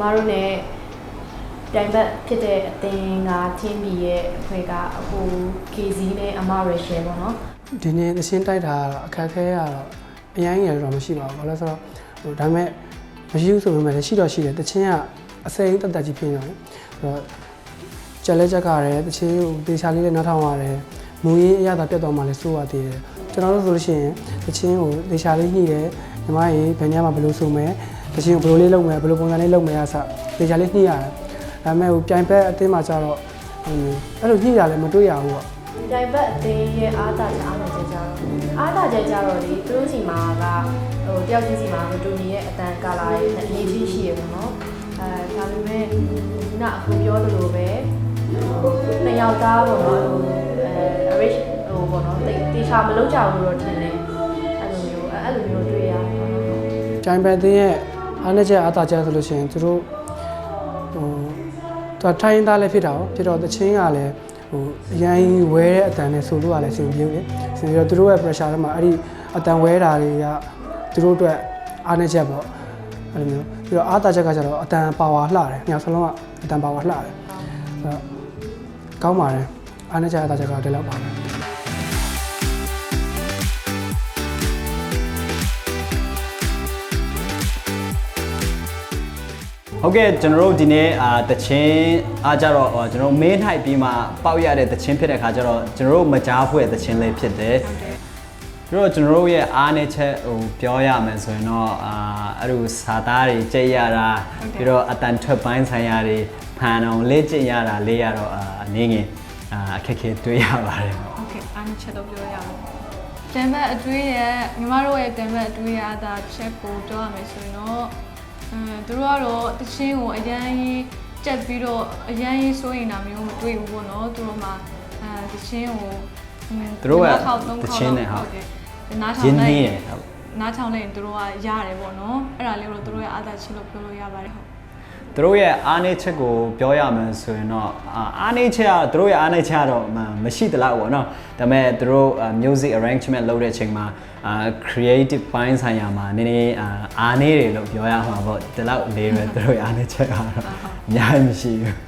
မတို့ ਨੇ တိုင်ဘက်ဖြစ်တဲ့အသင်းကချင်းပြည်ရဲ့အဖွဲ့ကအခု KZ နဲ့အမရရှယ်ပေါ့နော်ဒီနေ့သချင်းတိုက်တာကတော့အခက်အခဲရတော့အရင်ရတော့မရှိပါဘူးဘာလို့လဲဆိုတော့ဟိုဒါပေမဲ့မရှိဘူးဆိုပေမဲ့လည်းရှိတော့ရှိတယ်တချင်းကအစိမ်းတက်တက်ကြီးဖြစ်နေတယ်ဆိုတော့ကြက်လဲကြက်ကရတယ်တချင်းကိုတေချာလေးလည်းနားထောင်ရတယ်မူရင်းအရသာပြတ်သွားမှလည်းစိုးရသေးတယ်ကျွန်တော်တို့ဆိုလို့ရှိရင်တချင်းကိုတေချာလေးညှိတယ်ညီမကြီးဘယ်ညမှာဘယ်လိုဆိုမယ် တချင်းကိုဘယ်လိုလေးလုပ်မယ်ဘယ်လိုပုံစံလေးလုပ်မယ်အစတေချာလေးညှိရတယ်ဒါပေမဲ့ဟိုပြိုင်ဘက်အသင်းမှာကျတော့အဲ့လိုညှိရလည်းမတွေ့ရဘူးပေါ့တိုင်ဘက်အသင်းရဲ့အားသာချက်အားသာချက်ကြတော့အားသာချက်ကြတော့လေသူတို့စီမှာကဟိုတယောက်ချင်းစီမှာမတူညီရဲ့အတန်ကာလာရဲ့အရေးကြီးရှိရပေါ့နော်အဲဒါပေမဲ့ခုနအခုပြောသလိုပဲနှစ်ယောက်သားပေါ့နော်ဟိုအဲ rich ဟိုပေါ့နော်တေချာမလုံးကြဘူးလို့ထင်တယ်အဲ့လိုမျိုးအဲ့လိုမျိုးတွေ့ရပါတော့ကြိုင်ပန်သင်းရဲ့ အားနည်းချက်အားသာချက်ဆိုလို့ရှိရင်သူတို့ဟိုသူထိုင်းသားလည်းဖြစ်တာ哦ဖြစ်တော့တချင်းကလည်းဟိုအရင်ဝဲတဲ့အတန်နဲ့ဆိုလို့ကလည်းစင်ပြေတယ်စင်ပြီးတော့သူတို့ရဲ့ pressure တွေမှာအဲ့ဒီအတန်ဝဲတာတွေကသူတို့အတွက်အားနည်းချက်ပေါ့အဲ့လိုမျိုးပြီးတော့အားသာချက်ကကျတော့အတန်ပါဝါလှတယ်ညစလုံးကအတန်ပါဝါလှတယ်အဲ့တော့ကောင်းပါတယ်အားနည်းချက်အားသာချက်ကဒီလောက်ပါပဲ ဟုတ်ကဲ့ကျွန်တော်တို့ဒီနေ့အာတချင်းအားကြတော့အာကျွန်တော်တို့ main height ပြီးမှပေါက်ရတဲ့တချင်းဖြစ်တဲ့ခါကျတော့ကျွန်တော်တို့မကြားဖွဲ့တချင်းလေးဖြစ်တယ်ပြီးတော့ကျွန်တော်တို့ရဲ့အားနည်းချက်ဟိုပြောရမယ်ဆိုရင်တော့အာအဲ့လိုစာသားတွေကြိတ်ရတာပြီးတော့အတန်ထွက်ပိုင်းဆိုင်ရာတွေဖန်အောင်လေ့ကျင့်ရတာလေးရတော့အာအနေငယ်အာအခက်အခဲတွေ့ရပါတယ် โอเคအားနည်းချက်တော့ပြောရအောင်တန်ဘက်အတွေးရဲ့ညီမတို့ရဲ့တန်ဘက်အတွေးရတာချက်ကိုပြောရမယ်ဆိုရင်တော့ အမ်သူတို့ကတော့တချင်းကိုအရန်ကြီးကြက်ပြီးတော့အရန်ကြီးစိုးရင်တာမျိုးမတွေ့ဘူးပေါ့နော်သူတို့မှအဲတချင်းကိုအမ်သူတို့ကနှစ်ခေါက်သုံးတခေါက်ချင်းနဲ့ဟုတ်တယ်နားရထောင်င်းလိုနှီးက်ရဟုတ်နားထောင်လိုက်ရင်သူတို့ကရတယ်ပေါ့နော်အဲ့ဒါလေးကိုသူတို့ရဲ့အားသာချက်လို့ပြောလို့ရပါတယ်ဟုတ် သူတို့ရဲ့အားနည်းချက်ကိုပြောရမယ်ဆိုရင်တော့အာအားနည်းချက်ကသူတို့ရဲ့အားနည်းချက်ကတော့မမရှိသလောက်ပေါ့နော်ဒါပေမဲ့သူတို့အာ music arrangement လုပ်တဲ့အချိန်မှာအာ creative ပိုင်းဆိုင်ရာမှာနည်းနည်းအာအားနည်းတယ်လို့ပြောရမှာပေါ့ဒီလောက်လေးပဲသူတို့ရဲ့အားနည်းချက်ကတော့အများကြီးမရှိဘူး